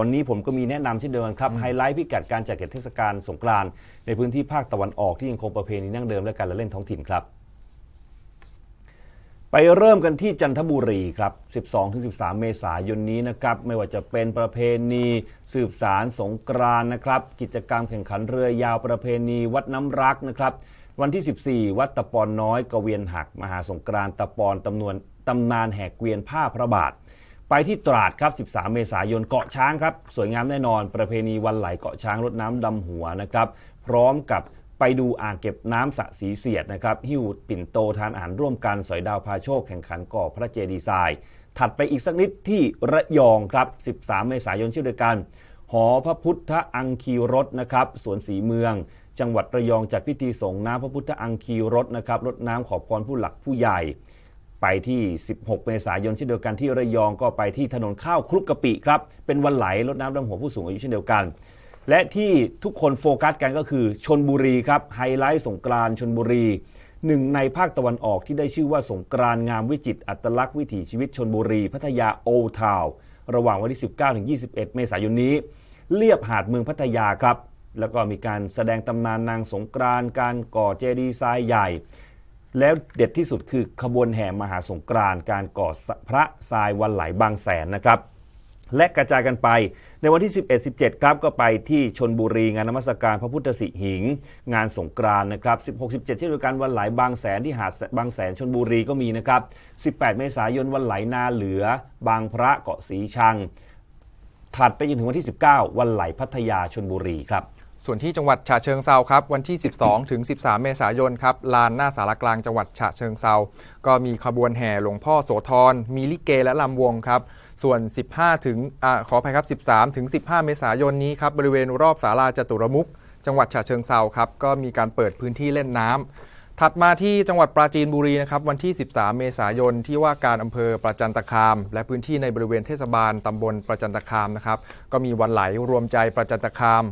วันนี้ผมก็มีแนะนำเช่นเดิมครับไฮไลท์พิกัดการจัดเก็บเทศกาลสงกรานต์ในพื้นที่ภาคตะวันออกที่ยังคงประเพณีนั่งเดิมและการละเล่นท้องถิ่นครับ ไปเริ่มกันที่จันทบุรีครับ 12-13 เมษายนนี้นะครับไม่ว่าจะเป็นประเพณีสืบสารสงกรานต์นะครับ กิจกรรมแข่งขันเรือยาวประเพณีวัดน้ำรักนะครับ วันที่ 14 วัดตะปอนน้อยกเวียนหัก มหาสงกรานต์ตะปอนตำนวนตำนานแห่เกวียนผ้าพระบาท ไปที่ตราดครับ 13 เมษายนเกาะช้างครับ สวยงามแน่นอน ประเพณีวันไหลเกาะช้างรดน้ำดำหัวนะครับ พร้อมกับไปดูอ่างเก็บน้ำสระสีเสียดนะครับหิ้วปิ่นโตทานอาหารร่วมกันสอยดาวพาโชคแข่งขันก่อพระเจดีย์ทรายถัดไปอีกสักนิดที่ระยองครับ 13 เมษายนเช่นเดียวกันหอพระพุทธอังคีรถนะครับสวนสีเมือง จังหวัดระยองจัดพิธีส่งน้ำพระพุทธอังคีรถนะครับรดน้ำขอพรผู้หลักผู้ใหญ่ ไปที่ 16 เมษายนเช่นเดียวกันที่ระยองก็ไปที่ถนนข้าวคลุกกะปิครับ เป็นวันไหลรดน้ำดำหัวผู้สูงอายุเช่นเดียวกัน และที่ทุกคนโฟกัสกันก็คือชนบุรีครับไฮไลท์สงกรานชนบุรีหนึ่งในภาคตะวันออกที่ได้ชื่อว่าสงกรานงามวิจิตรอัตลักษณ์วิถีชีวิตชนบุรี พัทยาโอทาวระหว่างวันที่ 19ถึง21 เมษายนนี้ เลียบหาดเมืองพัทยาครับ แล้วก็มีการแสดงตำนานนางสงกรานการก่อเจดีย์ทรายใหญ่ แล้วเด็ดที่สุดคือขบวนแห่มหาสงกรานต์การก่อพระทรายวันไหลบางแสนนะครับ และกระจายกันไปในวันที่ 11 17 ครับก็ไปที่ชนบุรีงานนมัสการพระพุทธสิหิง งานสงกรานต์นะครับ 16 17เช่นเดียวกันวันไหลบางแสนที่หาดบางแสนชนบุรีก็มีนะครับ 18 เมษายนวันไหลนาเหลือ บางพระเกาะสีชัง ถัดไปจนถึงวันที่ 19 วันไหลพัทยาชนบุรีครับ ส่วนที่จังหวัดฉะเชิงเซาครับวันที่ 12 ถึง 13 เมษายนครับลานหน้าสารกลางจังหวัดฉะเชิงเซาก็มีขบวนแห่หลวงพ่อโสธรมีลิเกและลำวงครับส่วน 15 ถึงอขออภัยครับ 13 ถึง 15 เมษายนนี้ครับบริเวณรอบศาลาจตุรมุขจังหวัดฉะเชิงเซาครับก็มีการเปิดพื้นที่เล่นน้ำถัดมาที่จังหวัดปราจีนบุรีนะครับวันที่ 13 เมษายนที่ว่าการอำเภอประจันตคาม และพื้นที่ในบริเวณเทศบาลตำบลประจันตคามนะครับก็มีวันไหลรวมใจประจันตคาม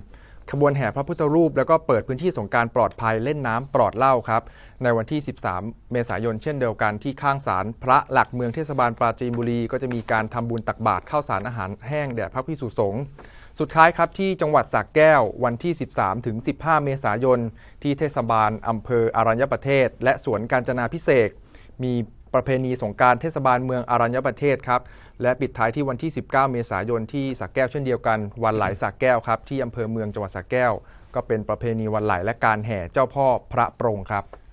ขบวนแห่พระพุทธรูป แล้วก็เปิดพื้นที่สงการปลอดภัยเล่นน้ำปลอดเหล้าครับ ในวันที่ 13 เมษายนเช่นเดียวกันที่ข้างศาลพระหลักเมืองเทศบาลปราจีนบุรี ก็จะมีการทำบุญตักบาตรข้าวสารอาหารแห้งแด่พระพิสุสงฆ์สุดท้ายครับที่จังหวัดสระแก้ววันที่ 13 ถึง 15 เมษายน ที่เทศบาลอำเภออรัญญประเทศ และสวนกาญจนาพิเศษมี ประเพณีสงการเทศบาลเมืองอารัญญประเทศครับ และปิดท้ายที่วันที่ 19 เมษายนที่สักแก้วเช่นเดียวกัน วันไหลสักแก้วครับที่อำเภอเมืองจังหวัดสักแก้ว ก็เป็นประเพณีวันไหลและการแห่เจ้าพ่อพระปรงครับ